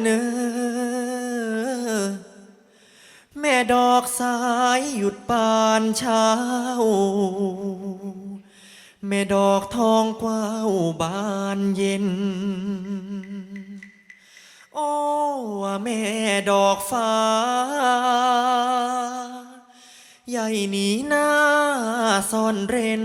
เนอแม่ดอกสายหยุดปานเช้า แม่ดอกทองกว้าวบานเย็น โอ้ว่าแม่ดอกฟ้า ใหญ่หนีหน้าซ่อนเร้น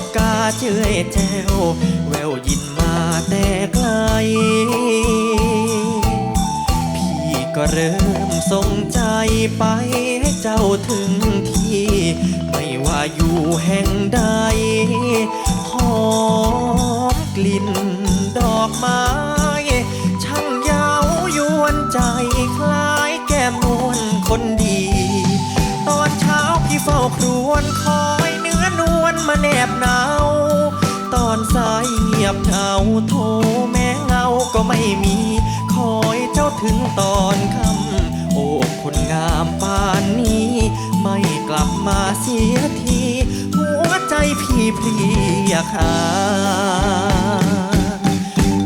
กกาเจื่อยแจ้วแววยินมาแต่ไกล พี่ก็เริ่มสงใจไปให้เจ้าถึงที่ ไม่ว่าอยู่แห่งใดหอมกลิ่นดอกไม้ช่างเย้ายวนใจคล้ายแก้มนวลคนดี ตอนเช้าพี่เฝ้าครวนคอย สายเงียบเหงาโทแม้เงาก็ไม่มี คอยเจ้าถึงตอนค่ำโอ้คนงามป่านนี้ ไม่กลับมาเสียที หัวใจพี่เพลียคา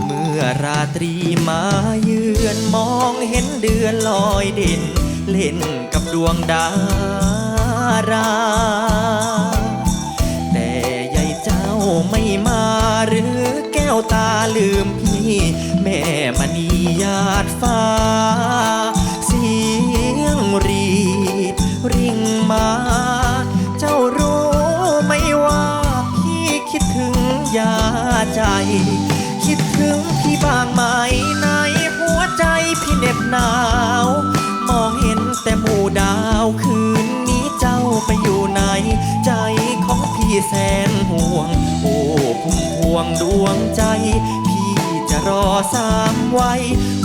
เมื่อราตรีมาเยือนมองเห็นเดือนลอยเด่น เล่นกับดวงดารา มณียาดฟ้า เสียงรีดริ่งมา เจ้ารู้ไหมว่าพี่คิดถึงยาใจ คิดถึงพี่บ้างไหมในหัวใจพี่เหน็บหนาว มองเห็นแต่หมู่ดาวคืนนี้เจ้าไปอยู่ไหน ใจของพี่แสนห่วง โอ้พุ่มพวงดวงใจ จะรอสามไว้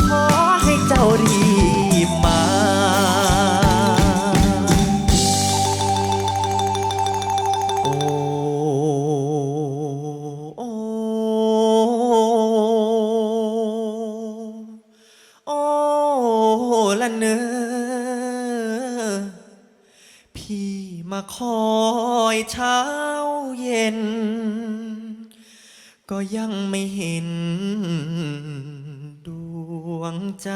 ขอให้เจ้ารีบมาโอ้โอ้โอ้ละเนอพี่มาคอยเช้าเย็น ก็ยังไม่เห็นดวงใจ